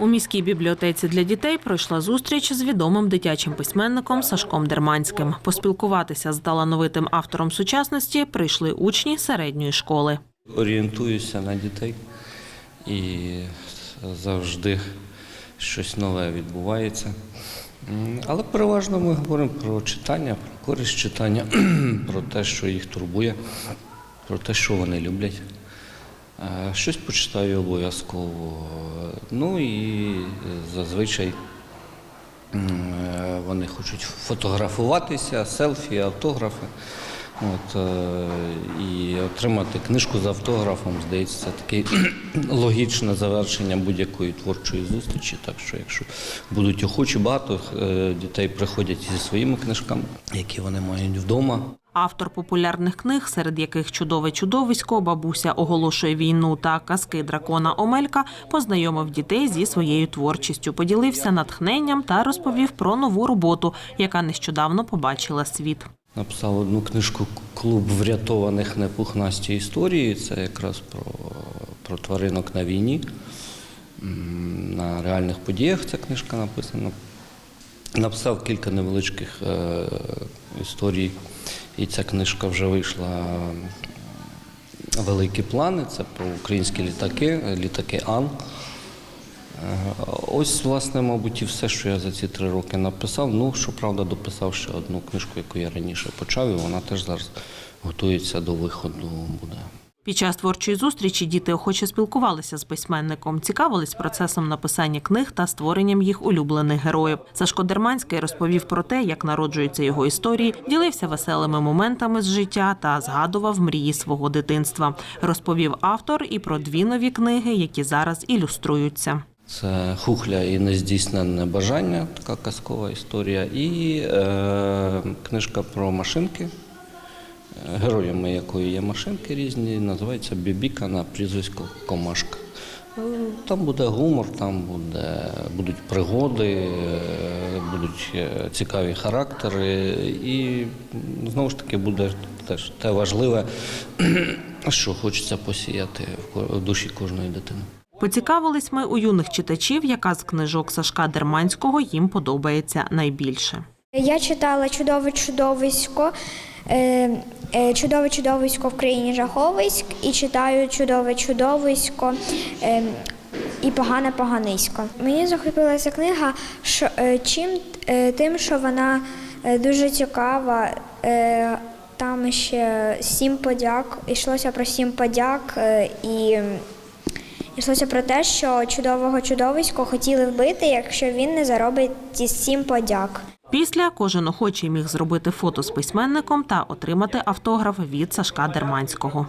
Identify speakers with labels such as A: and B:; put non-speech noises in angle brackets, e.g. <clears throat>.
A: У міській бібліотеці для дітей пройшла зустріч з відомим дитячим письменником Сашком Дерманським. Поспілкуватися з талановитим автором сучасності прийшли учні середньої школи.
B: орієнтуюся на дітей і завжди щось нове відбувається. Але переважно ми говоримо про читання, про користь читання, <clears throat> про те, що їх турбує, про те, що вони люблять. Е, Щось почитаю обов'язково. Ну і зазвичай е, вони хочуть фотографуватися, селфі, автографи. От, е, і отримати книжку з автографом, здається, це таке <clears throat> логічне завершення будь-якої творчої зустрічі. Так що, якщо будуть охочі, багато е, дітей приходять зі своїми книжками, які вони мають вдома.
A: Автор популярних книг, серед яких чудове чудовисько, бабуся оголошує війну та казки дракона Омелька, познайомив дітей зі своєю творчістю, поділився натхненням та розповів про нову роботу, яка нещодавно побачила світ.
B: Написав одну книжку Клуб врятованих непухнасті історії. Це якраз про, про тваринок на війні. На реальних подіях ця книжка написана. Написав кілька невеличких е, історій, і ця книжка вже вийшла великі плани. Це про українські літаки, літаки Ан. Е, Ось, власне, мабуть, і все, що я за ці три роки написав. Ну, щоправда, дописав ще одну книжку, яку я раніше почав, і вона теж зараз готується до виходу буде.
A: Під час творчої зустрічі діти охоче спілкувалися з письменником, цікавились процесом написання книг та створенням їх улюблених героїв. Сашко Дерманський розповів про те, як народжуються його історії, ділився веселими моментами з життя та згадував мрії свого дитинства. Розповів автор і про дві нові книги, які зараз ілюструються.
B: Це хухля і нездійсненне бажання, така казкова історія, і е, книжка про машинки, героями якої є машинки різні, називається Бібіка на прізвисько Комашка. Е, Там буде гумор, там буде, будуть пригоди, е, будуть е, цікаві характери, і знову ж таки буде теж те важливе, <clears throat> що хочеться посіяти в душі кожної дитини.
A: Поцікавились ми у юних читачів, яка з книжок Сашка Дерманського їм подобається найбільше.
C: Я читала чудове чудовисько, чудове чудовисько в країні жаховиськ і читаю чудове чудовисько е, і погане поганисько. Мені захопилася книга е, чим е, тим, що вона е, дуже цікава. Е, там ще сім подяк, йшлося про сім подяк е, і. Йшлося про те, що чудового чудовисько хотіли вбити, якщо він не заробить ті сім подяк.
A: Після кожен охочий міг зробити фото з письменником та отримати автограф від Сашка Дерманського.